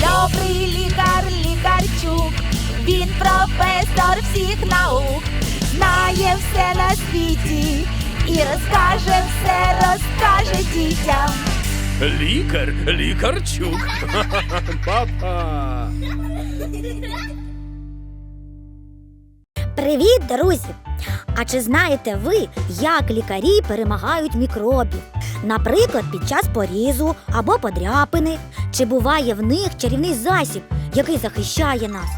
Добрий лікар, лікарчук, він професор всіх наук, знає все на світі і розкаже все, розкаже дітям. Лікар, лікарчук. Папа. Привіт, друзі! А чи знаєте ви, як лікарі перемагають мікробів? Наприклад, під час порізу або подряпини? Чи буває в них чарівний засіб, який захищає нас?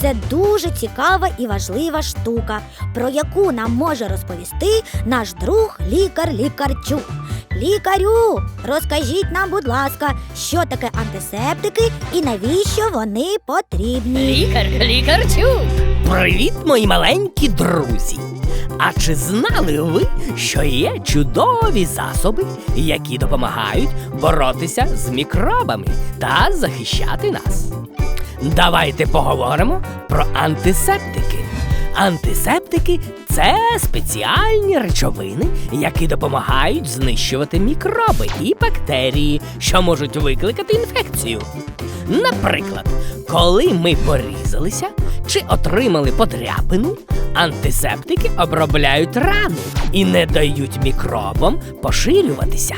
Це дуже цікава і важлива штука, про яку нам може розповісти наш друг лікар Лікарчук. Лікарю, розкажіть нам, будь ласка, що таке антисептики і навіщо вони потрібні? Лікар, лікарчук! Привіт, мої маленькі друзі! А чи знали ви, що є чудові засоби, які допомагають боротися з мікробами та захищати нас? Давайте поговоримо про антисептики. Антисептики це спеціальні речовини, які допомагають знищувати мікроби і бактерії, що можуть викликати інфекцію. Наприклад, коли ми порізалися чи отримали подряпину, антисептики обробляють рану і не дають мікробам поширюватися.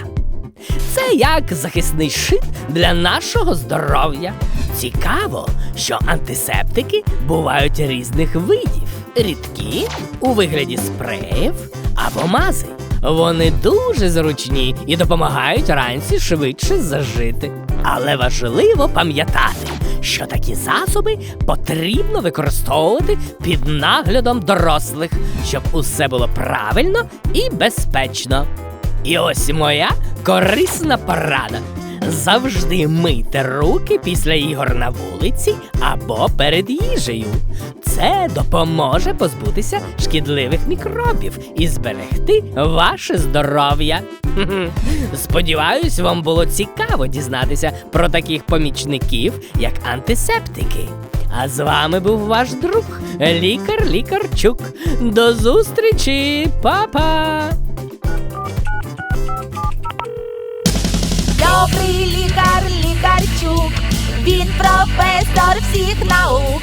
Це як захисний щит для нашого здоров'я. Цікаво, що антисептики бувають різних видів: рідкі у вигляді спреїв або мази. Вони дуже зручні і допомагають ранці швидше зажити. Але важливо пам'ятати, що такі засоби потрібно використовувати під наглядом дорослих, щоб усе було правильно і безпечно. І ось моя корисна порада. Завжди мийте руки після ігор на вулиці або перед їжею. Це допоможе позбутися шкідливих мікробів і зберегти ваше здоров'я. Сподіваюсь, вам було цікаво дізнатися про таких помічників, як антисептики. А з вами був ваш друг, лікар Лікарчук. До зустрічі, Па-па! Добрий лікар, лікарчук, він професор всіх наук,